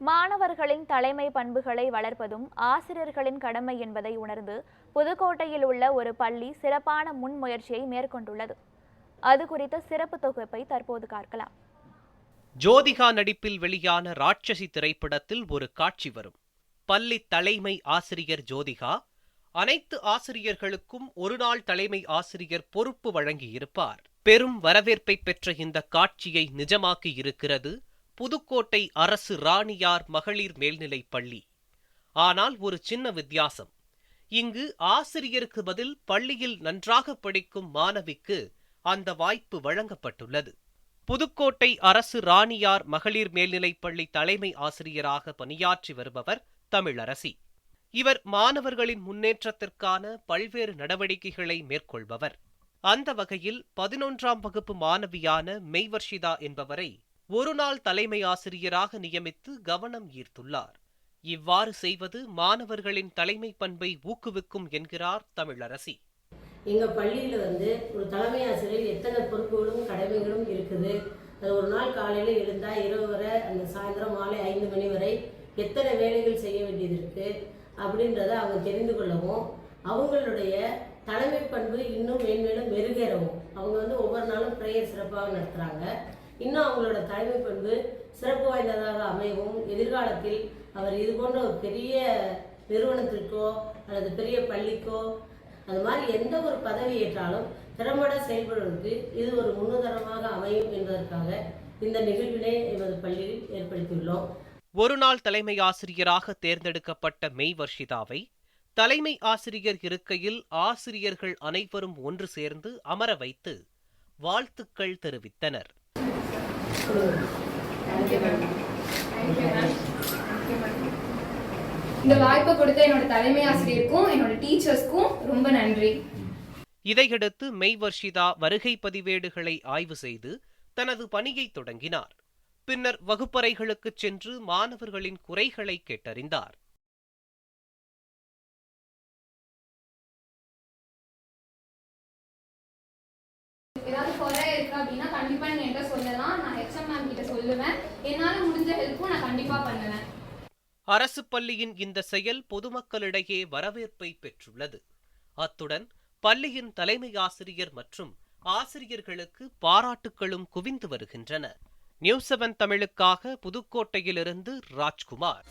மாணவர்களின் தலைமை பண்புகளை வளர்ப்பதும் ஆசிரியர்களின் கடமை என்பதை உணர்ந்து புதுக்கோட்டையில் உள்ள ஒரு பள்ளி சிறப்பான முன்முயற்சியை மேற்கொண்டுள்ளது. அது குறித்த சிறப்பு தொகுப்பை தற்போது பார்க்கலாம். ஜோதிகா நடிப்பில் வெளியான ராட்சசி திரைப்படத்தில் ஒரு காட்சி வரும். பள்ளி தலைமை ஆசிரியர் ஜோதிகா அனைத்து ஆசிரியர்களுக்கும் ஒருநாள் தலைமை ஆசிரியர் பொறுப்பு வழங்கியிருப்பார். பெரும் வரவேற்பை பெற்ற இந்த காட்சியை நிஜமாக்கி இருக்கிறது புதுக்கோட்டை அரசு ராணியார் மகளிர் மேல்நிலைப் பள்ளி. ஆனால் ஒரு சின்ன வித்தியாசம். இங்கு ஆசிரியருக்கு பதில் பள்ளியில் நன்றாக படிக்கும் மாணவிக்கு அந்த வாய்ப்பு வழங்கப்பட்டுள்ளது. புதுக்கோட்டை அரசு ராணியார் மகளிர் மேல்நிலைப் பள்ளி தலைமை ஆசிரியராக பணியாற்றி வருபவர் தமிழரசி. இவர் மாணவர்களின் முன்னேற்றத்திற்கான பல்வேறு நடவடிக்கைகளை மேற்கொள்பவர். அந்த வகையில் பதினொன்றாம் வகுப்பு மாணவியான மெய்வர்ஷிதா என்பவரை ஒருநாள் தலைமை ஆசிரியராக நியமித்து கவனம் ஈர்த்துள்ளார். இவ்வாறு செய்வது மாணவர்களின் தலைமை பண்பை ஊக்குவிக்கும் என்கிறார் தமிழரசி. எங்கள் பள்ளியில் வந்து ஒரு தலைமை ஆசிரியர் எத்தனை பொறுப்புகளும் கடமைகளும் இருக்குது. அது ஒரு நாள் காலையில் எழுந்தால் இரவு வரை அந்த சாயந்தரம் மாலை ஐந்து மணி வரை எத்தனை வேலைகள் செய்ய வேண்டியது இருக்குது அப்படின்றத அவங்க தெரிந்து கொள்ளவும் அவங்களுடைய தலைமை பண்பு இன்னும் மேன்மேலும் மெருகேறவும். அவங்க வந்து ஒவ்வொரு நாளும் ப்ரேயர் சிறப்பாக நடத்துகிறாங்க இன்னும் அவங்களோட தலைமை பண்பு சிறப்பு வாய்ந்ததாக அமையவும். எதிர்காலத்தில் அவர் இது போன்ற ஒரு பெரிய நிறுவனத்திற்கோ அல்லது பெரிய பள்ளிக்கோ அது மாதிரி எந்த ஒரு பதவி ஏற்றாலும் திறம்பட செயல்படுவதற்கு இது ஒரு முன்னுதாரணமாக அமையும் என்பதற்காக இந்த நிகழ்வினை எமது பள்ளியில் ஏற்படுத்தியுள்ளோம். ஒரு நாள் தலைமை ஆசிரியராக தேர்ந்தெடுக்கப்பட்ட மெய் வர்ஷிதாவை தலைமை ஆசிரியர் இருக்கையில் ஆசிரியர்கள் அனைவரும் ஒன்று சேர்ந்து அமர வைத்து வாழ்த்துக்கள் தெரிவித்தனர். இந்த வாய்ப்பை கொடுத்த என்னோட தலைமை ஆசிரியருக்கும் என்னோட டீச்சர்ஸ்க்கும் ரொம்ப நன்றி. இதையடுத்து மெய்வர்ஷிதா வருகை பதிவேடுகளை ஆய்வு செய்து தனது பணியை தொடங்கினார். பின்னர் வகுப்பறைகளுக்குச் சென்று மாணவர்களின் குறைகளை கேட்டறிந்தார். ஏதாவது குறை இருக்கு அப்படின்னா கண்டிப்பா நீங்க என்கிட்ட சொல்லலாம். நான் ஹெச்எம் மேம் கிட்ட சொல்லுவேன். என்னால முடிஞ்ச ஹெல்ப்பும் நான் கண்டிப்பா பண்ணுவேன். அரசு பள்ளியின் இந்த செயல் பொதுமக்களிடையே வரவேற்பை பெற்றுள்ளது. அத்துடன் பள்ளியின் தலைமை ஆசிரியர் மற்றும் ஆசிரியர்களுக்கு பாராட்டுகளும் குவிந்து வருகின்றன. நியூஸ் செவன் தமிழுக்காக புதுக்கோட்டையிலிருந்து ராஜ்குமார்.